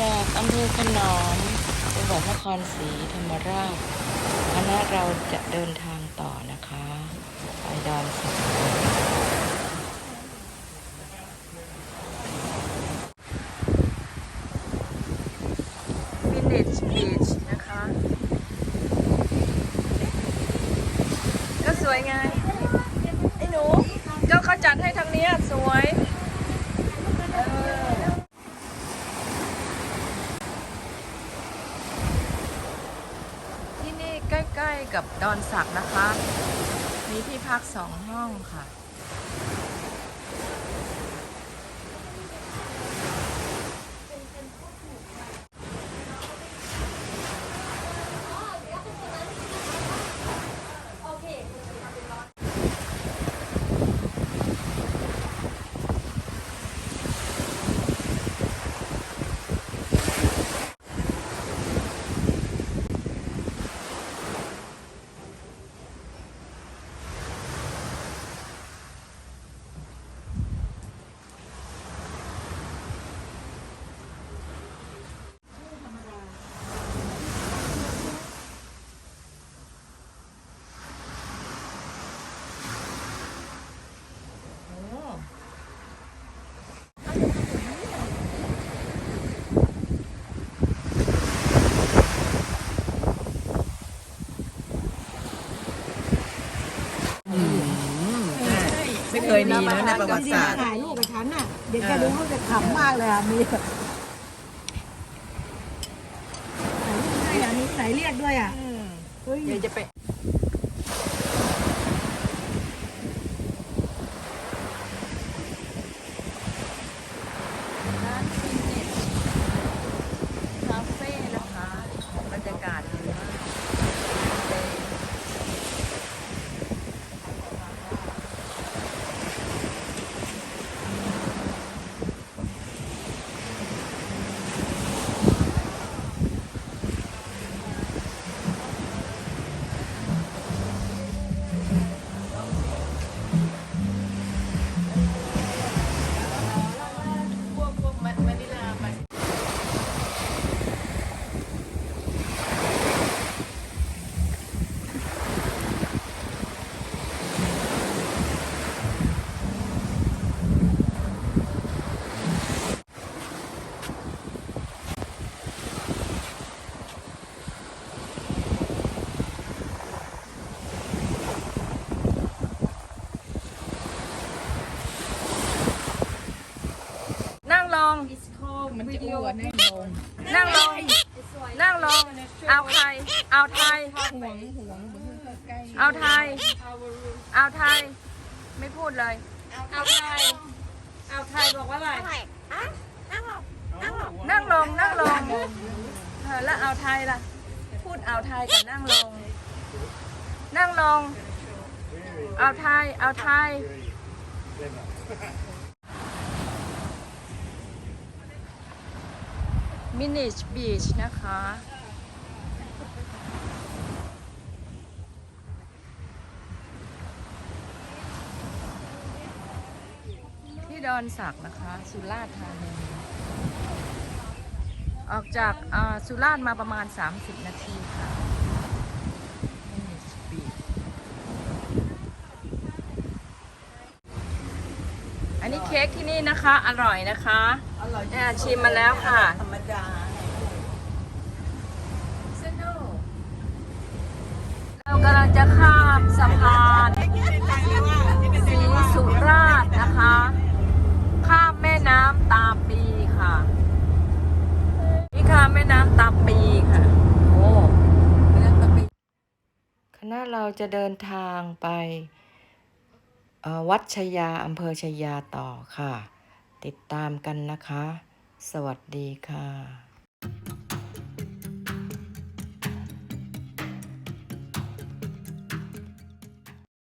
จากอำเภอขนอมจังหวัดนครศรีธรรมราชคณะเราจะเดินทางต่อนะคะไปดอนสักวินเนจบีชนะคะ ก็สวยไง ไอ้หนู ก็เขาจัดให้ทางนี้สวยเออ ที่นี่ ใกล้ ๆ กับดอนสักนะคะ มีที่พักสองห้องค่ะ ไม่ เคยมีนะในประวัติศาสตร์ถ่ายรูปกับฉันน่ะ เดี๋ยวแกดูเขาจะขำมากเลยอะมีถ่ายรูปให้อะมีสายเรียกด้วยอะเฮ้ย เดี๋ยวจะไป จะอ้วนนั่งลง นั่งลง เอาไทยเอาไทยห่วงห่วงเอาไทย เอาไทย ไม่พูดเลย เอาไทย เอาไทยบอกว่าอะไร นั่งลง นั่งลงเออแล้วเอาไทยล่ะ พูดเอาไทยกับนั่งลง นั่งลง เอาไทย เอาไทย มินิชบีชนะคะ ที่ดอนสักนะคะ สุราษฎร์ธานีออกจากอ่าสุราษฎร์มาประมาณ 30 นาทีค่ะอันนี้เค้กที่นี่นะคะ อร่อยนะคะ อร่อยเนี่ยชิมมาแล้วค่ะ ธรรมดาเรากำลังจะข้ามสะพานศรีสุราษฎร์นะคะ ข้ามแม่น้ำตาปีค่ะ นี่ข้ามแม่น้ำตาปีค่ะโอ้คณะเราจะเดินทางไปเอ่อวัดชยาอำเภอชยาต่อค่ะ ติดตามกันนะคะ สวัสดีค่ะ